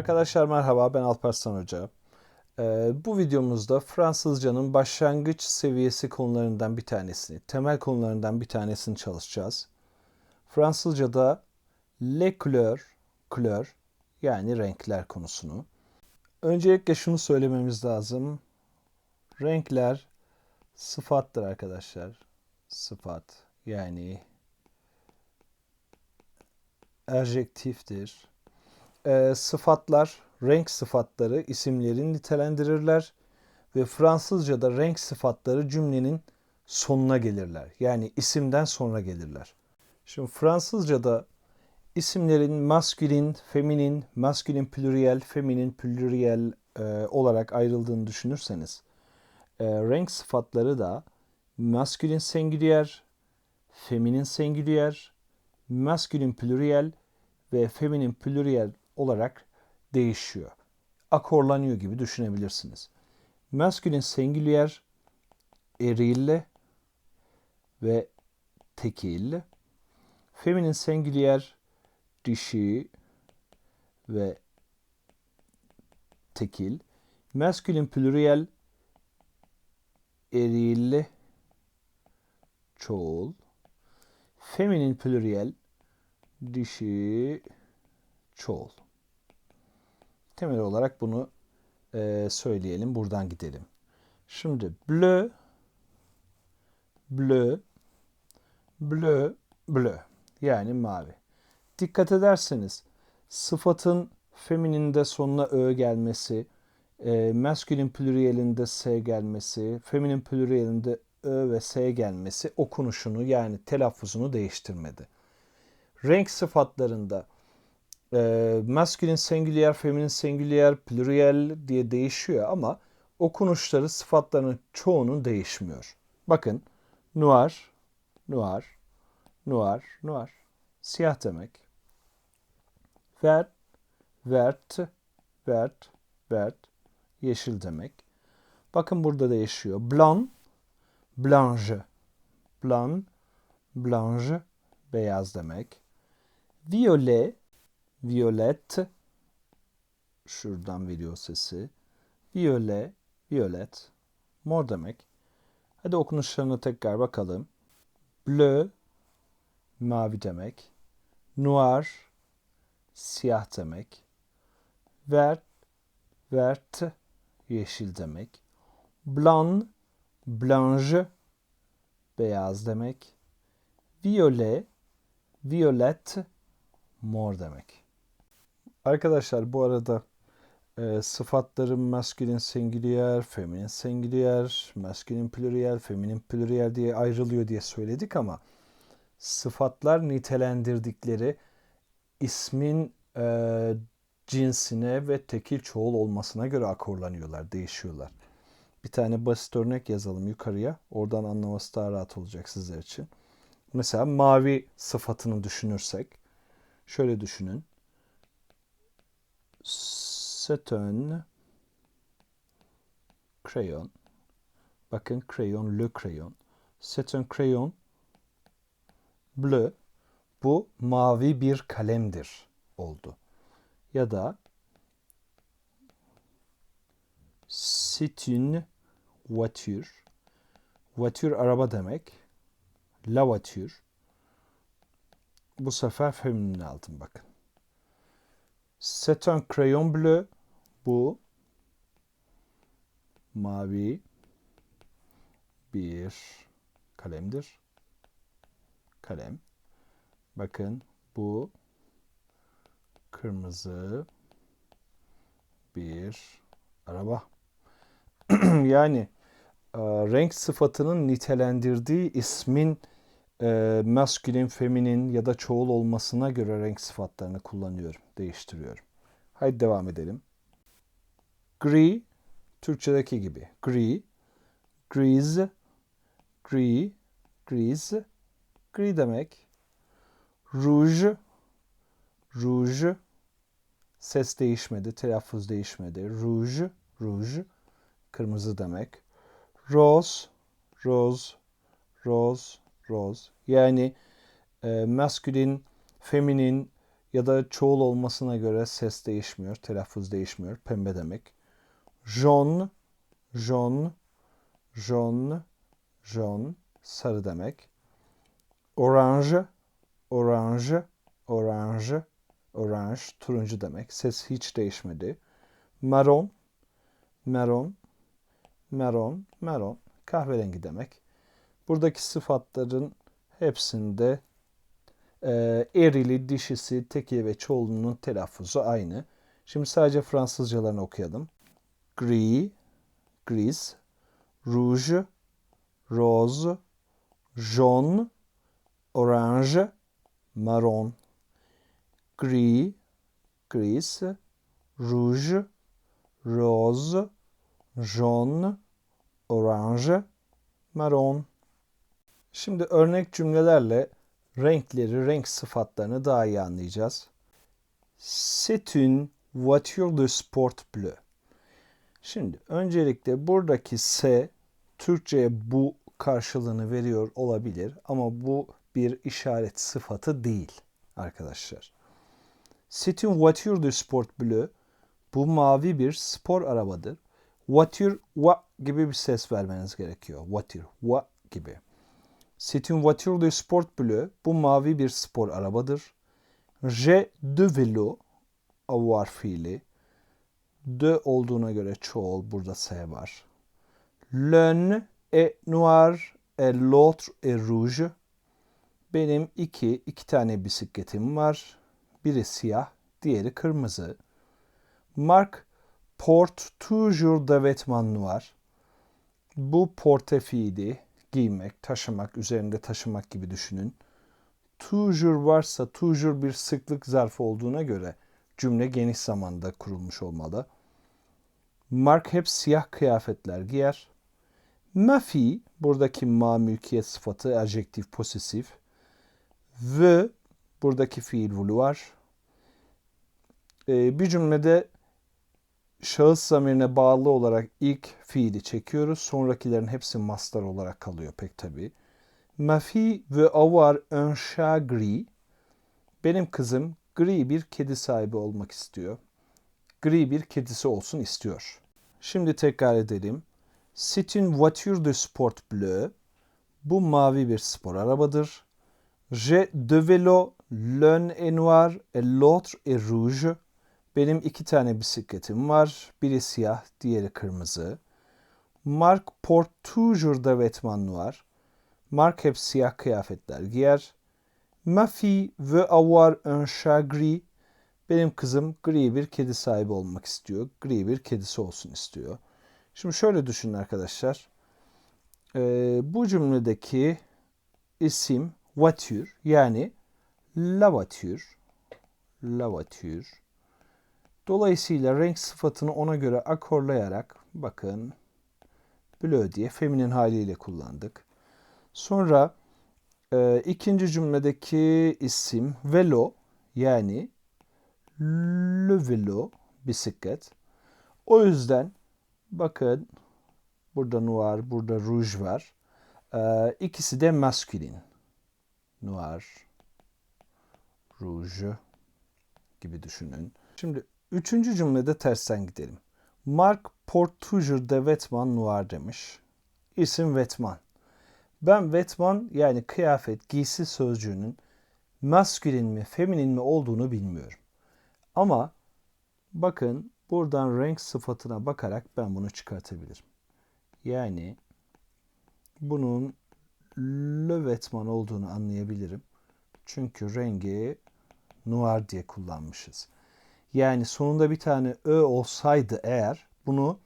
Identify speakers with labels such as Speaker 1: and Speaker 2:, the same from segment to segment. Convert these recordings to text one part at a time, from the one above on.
Speaker 1: Arkadaşlar merhaba ben Alparslan Hoca. Ee, bu videomuzda Fransızcanın başlangıç seviyesi konularından bir tanesini, temel konularından bir tanesini çalışacağız. Fransızca'da les couleurs, couleur yani renkler konusunu. Öncelikle şunu söylememiz lazım. Renkler sıfattır arkadaşlar. Sıfat yani adjektiftir e, sıfatlar, renk sıfatları isimleri nitelendirirler ve Fransızca'da renk sıfatları cümlenin sonuna gelirler. Yani isimden sonra gelirler. Şimdi Fransızca'da isimlerin maskülin, feminin, maskülin plüriyel, feminin plüriyel e, olarak ayrıldığını düşünürseniz e, renk sıfatları da maskülin singülier, feminin singülier, maskülin plüriyel ve feminin plüriyel olarak değişiyor. Akorlanıyor gibi düşünebilirsiniz. Masculine singulier eril ve tekil. Feminin singulier dişi ve tekil. Masculine pluriel eril çoğul. Feminin pluriel dişi çoğul. Temel olarak bunu e, söyleyelim. Buradan gidelim. Şimdi bleu, bleu, bleu, bleu yani mavi. Dikkat ederseniz sıfatın femininde sonuna ö gelmesi, e, maskülin plüriyelinde s gelmesi, feminin plüriyelinde ö ve s gelmesi okunuşunu yani telaffuzunu değiştirmedi. Renk sıfatlarında e, masculine singulier, feminin singulier, pluriel diye değişiyor ama okunuşları sıfatlarının çoğunun değişmiyor. Bakın noir, noir, noir, noir. Siyah demek. Vert, vert, vert, vert. Yeşil demek. Bakın burada değişiyor. Blanc, blanche. Blanc, blanche. Beyaz demek. Violet, violet şuradan veriyor sesi. Violet, violet mor demek. Hadi okunuşlarına tekrar bakalım. Bleu mavi demek. Noir siyah demek. Vert vert yeşil demek. Blanc blanche beyaz demek. Violet violet mor demek. Arkadaşlar bu arada e, sıfatların maskülin singulier, feminin singulier, maskülin pluriel, feminin pluriel diye ayrılıyor diye söyledik ama sıfatlar nitelendirdikleri ismin e, cinsine ve tekil çoğul olmasına göre akorlanıyorlar, değişiyorlar. Bir tane basit örnek yazalım yukarıya. Oradan anlaması daha rahat olacak sizler için. Mesela mavi sıfatını düşünürsek şöyle düşünün un crayon. Bakın crayon, le crayon. Un crayon bleu. Bu mavi bir kalemdir oldu. Ya da c'est une voiture. Voiture araba demek. La voiture. Bu sefer feminin aldım bakın. C'est un crayon bleu. Bu mavi bir kalemdir. Kalem. Bakın bu kırmızı bir araba. yani e, renk sıfatının nitelendirdiği ismin e, maskülin, feminin ya da çoğul olmasına göre renk sıfatlarını kullanıyorum, değiştiriyorum. Haydi devam edelim. Gri, Türkçedeki gibi. Gri, grise, gri, grise, gri demek. Rouge, rouge, ses değişmedi, telaffuz değişmedi. Rouge, rouge, kırmızı demek. Rose, rose, rose, rose. Yani e, maskülin, feminin Ya da çoğul olmasına göre ses değişmiyor, telaffuz değişmiyor. Pembe demek. Jaune, jaune, jaune, jaune, sarı demek. Orange, orange, orange, orange, turuncu demek. Ses hiç değişmedi. Marron, marron, marron, marron, kahverengi demek. Buradaki sıfatların hepsinde e, erili, dişisi, tekili ve çoğulunun telaffuzu aynı. Şimdi sadece Fransızcalarını okuyalım. Gris, gris, rouge, rose, jaune, orange, marron. Gris, gris, rouge, rose, jaune, orange, marron. Şimdi örnek cümlelerle renkleri, renk sıfatlarını daha iyi anlayacağız. C'est une voiture de sport bleu. Şimdi öncelikle buradaki S Türkçe'ye bu karşılığını veriyor olabilir ama bu bir işaret sıfatı değil arkadaşlar. C'est une voiture de sport bleu. Bu mavi bir spor arabadır. Voiture, va gibi bir ses vermeniz gerekiyor. Voiture, va gibi. C'est une voiture de sport bleu. Bu mavi bir spor arabadır. J'ai de vélo. Avoir fiili. De olduğuna göre çoğul. Burada S var. L'un est noir et l'autre est rouge. Benim iki, iki tane bisikletim var. Biri siyah, diğeri kırmızı. Mark porte toujours de vêtements noirs. Bu porte fiili giymek, taşımak, üzerinde taşımak gibi düşünün. Toujours varsa toujours bir sıklık zarfı olduğuna göre cümle geniş zamanda kurulmuş olmalı. Mark hep siyah kıyafetler giyer. Ma fille, buradaki ma mülkiyet sıfatı, adjektif posesif. Ve buradaki fiil vouloir. Ee, bir cümlede şahıs zamirine bağlı olarak ilk fiili çekiyoruz. Sonrakilerin hepsi mastar olarak kalıyor pek tabi. Ma fille veut avoir un chat gris. Benim kızım gri bir kedi sahibi olmak istiyor. Gri bir kedisi olsun istiyor. Şimdi tekrar edelim. C'est une voiture de sport bleu. Bu mavi bir spor arabadır. J'ai deux vélos, l'un est noir et l'autre est rouge. Benim iki tane bisikletim var. Biri siyah, diğeri kırmızı. Mark toujours de vêtements noirs. Mark hep siyah kıyafetler giyer. Ma fille veut avoir un chat gris. Benim kızım gri bir kedi sahibi olmak istiyor. Gri bir kedisi olsun istiyor. Şimdi şöyle düşünün arkadaşlar. Ee, bu cümledeki isim voiture yani la voiture. La voiture. Dolayısıyla renk sıfatını ona göre akorlayarak bakın bleu diye feminin haliyle kullandık. Sonra e, ikinci cümledeki isim velo yani le velo bisiklet. O yüzden bakın burada noir, burada rouge var. E, ikisi de maskülin. Noir, rouge gibi düşünün. Şimdi üçüncü cümlede tersten gidelim. Mark toujours de vêtements noirs demiş. İsim Vetman. Ben Vetman yani kıyafet, giysi sözcüğünün maskülin mi, feminin mi olduğunu bilmiyorum. Ama bakın buradan renk sıfatına bakarak ben bunu çıkartabilirim. Yani bunun le Vetman olduğunu anlayabilirim. Çünkü rengi noir diye kullanmışız. Yani sonunda bir tane ö olsaydı eğer bunu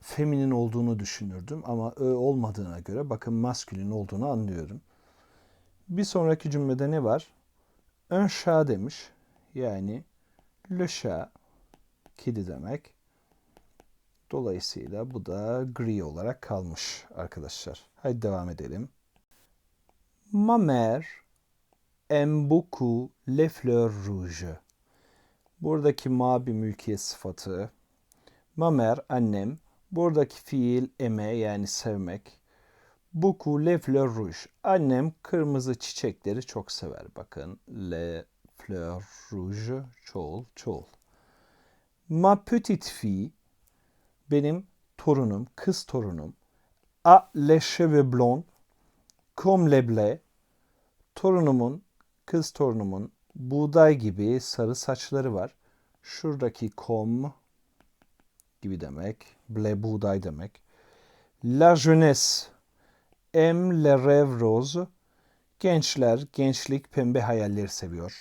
Speaker 1: feminin olduğunu düşünürdüm ama ö olmadığına göre bakın maskülin olduğunu anlıyorum. Bir sonraki cümlede ne var? Un chat demiş. Yani le kedi demek. Dolayısıyla bu da gri olarak kalmış arkadaşlar. Haydi devam edelim. Ma mère aime beaucoup les fleurs rouges. Buradaki ma bir mülkiyet sıfatı. Mamer annem. Buradaki fiil eme yani sevmek. Beaucoup les fleurs rouges. Annem kırmızı çiçekleri çok sever. Bakın le fleur rouge, çoğul, çoğul. Ma petite fille, benim torunum, kız torunum. A les cheveux blonds, comme les blés. Torunumun, kız torunumun buğday gibi sarı saçları var. Şuradaki kom gibi demek. Ble buğday demek. La jeunesse aime les rêves roses. Gençler, gençlik pembe hayalleri seviyor.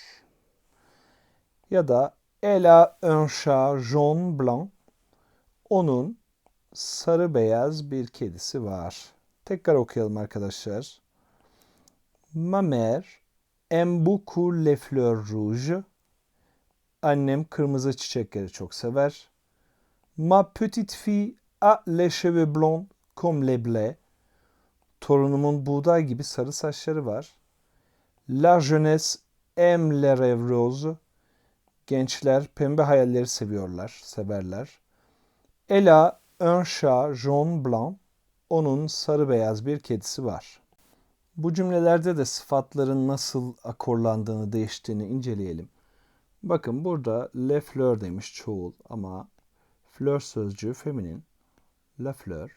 Speaker 1: Ya da Elle a un chat jaune blanc. Onun sarı beyaz bir kedisi var. Tekrar okuyalım arkadaşlar. Ma mère aime beaucoup les fleurs rouges. Annem kırmızı çiçekleri çok sever. Ma petite fille a les cheveux blonds comme les blés. Torunumun buğday gibi sarı saçları var. La jeunesse aime les rêves roses. Gençler pembe hayalleri seviyorlar, severler. Elle a un chat jaune blanc. Onun sarı beyaz bir kedisi var. Bu cümlelerde de sıfatların nasıl akorlandığını, değiştiğini inceleyelim. Bakın burada le fleur demiş çoğul ama fleur sözcüğü feminin. La fleur.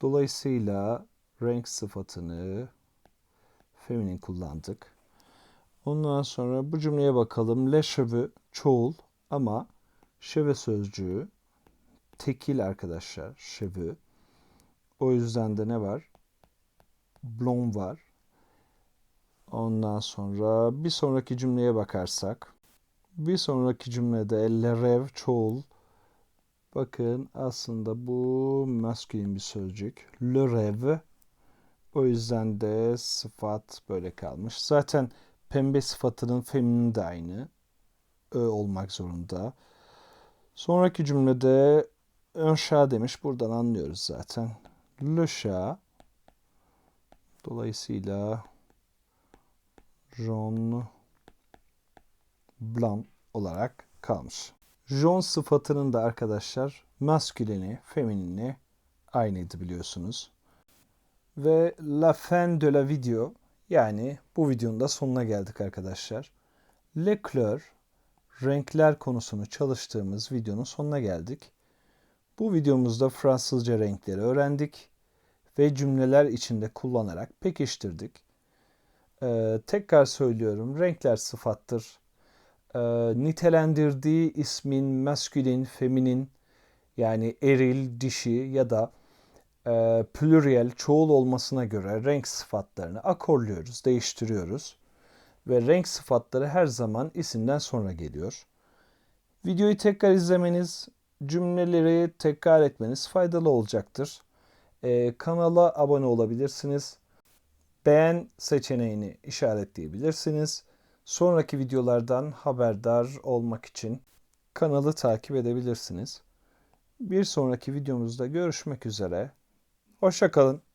Speaker 1: Dolayısıyla renk sıfatını feminin kullandık. Ondan sonra bu cümleye bakalım. Le cheveux çoğul ama cheveux sözcüğü tekil arkadaşlar. Cheveux. O yüzden de ne var? Blond var. Ondan sonra bir sonraki cümleye bakarsak bir sonraki cümlede le rêve çoğul. Bakın aslında bu maskülen bir sözcük. Le. O yüzden de sıfat böyle kalmış. Zaten pembe sıfatının feminin de aynı. Ö olmak zorunda. Sonraki cümlede chat demiş. Buradan anlıyoruz zaten. Le chat. Dolayısıyla jaune blanc olarak kalmış. Jaune sıfatının da arkadaşlar masküleni, feminini aynıydı biliyorsunuz. Ve la fin de la video yani bu videonun da sonuna geldik arkadaşlar. Le couleur renkler konusunu çalıştığımız videonun sonuna geldik. Bu videomuzda Fransızca renkleri öğrendik ve cümleler içinde kullanarak pekiştirdik. Ee, tekrar söylüyorum renkler sıfattır. Ee, nitelendirdiği ismin maskülin, feminin yani eril, dişi ya da e, pluriel, çoğul olmasına göre renk sıfatlarını akorluyoruz, değiştiriyoruz. Ve renk sıfatları her zaman isimden sonra geliyor. Videoyu tekrar izlemeniz, cümleleri tekrar etmeniz faydalı olacaktır. Ee, kanala abone olabilirsiniz. Beğen seçeneğini işaretleyebilirsiniz. Sonraki videolardan haberdar olmak için kanalı takip edebilirsiniz. Bir sonraki videomuzda görüşmek üzere. Hoşçakalın.